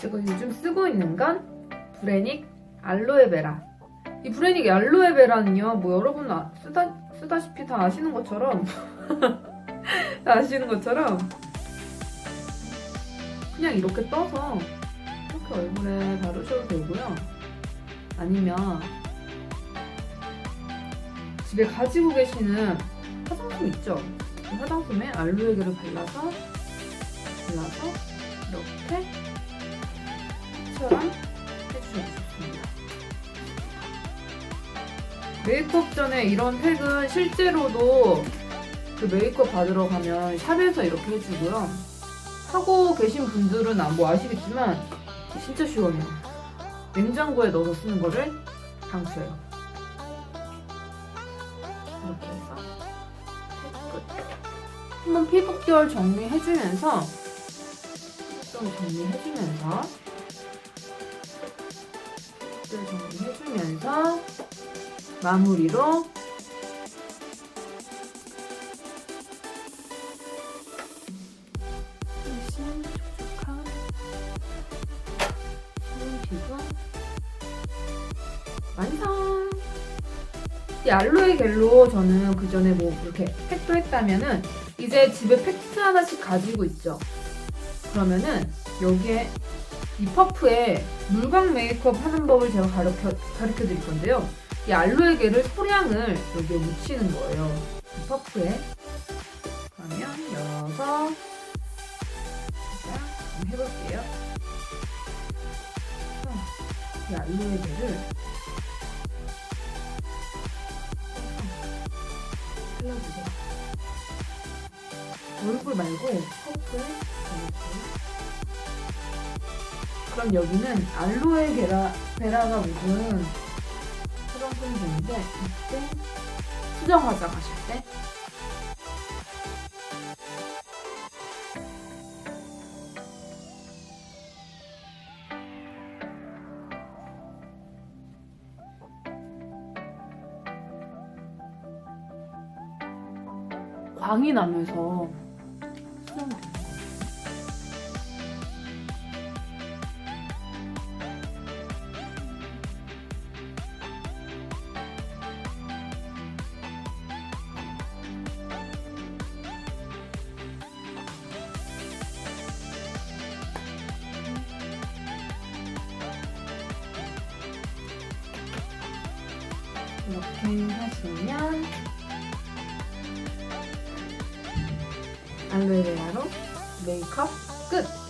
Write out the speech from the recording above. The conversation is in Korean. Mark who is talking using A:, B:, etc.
A: 제가 요즘 쓰고 있는 건 브레닉 알로에베라. 이 브레닉 알로에베라는요, 뭐 여러분 아, 쓰다, 쓰다시피 다 아시는 것처럼, 다 아시는 것처럼, 그냥 이렇게 떠서 이렇게 얼굴에 바르셔도 되고요. 아니면 집에 가지고 계시는 화장품 있죠? 그 화장품에 알로에게를 발라서 발라서 이렇게 처럼 해주셔도 좋습니다. 메이크업 전에 이런 팩은 실제로도 그 메이크업 받으러 가면 샵에서 이렇게 해주고요. 하고 계신 분들은 아- 뭐 아시겠지만 진짜 시원해요. 냉장고에 넣어서 쓰는 거를 강추해요. 이렇게 해서 끝. 한번 피부결 정리해주면서 좀 정리해주면서 마무리로 알로에 겔로 저는 그 전에 뭐 이렇게 팩도 했다면은 이제 집에 팩트 하나씩 가지고 있죠. 그러면은 여기에 이 퍼프에 물광 메이크업 하는 법을 제가 가르쳐 드릴 건데요. 이 알로에 겔을 소량을 여기에 묻히는 거예요. 이 퍼프에. 그러면 열어서 자, 한번 해볼게요. 이 알로에 겔을 발라주세요. 얼굴 말고 퍼프에. 그럼 여기는 알로에 게라, 베라가 묻은 화장품인데 이때 수정 화장 하실 때 광이 나면서 수정이 돼요. 이렇게 하시면 알로에베라로 메이크업 끝!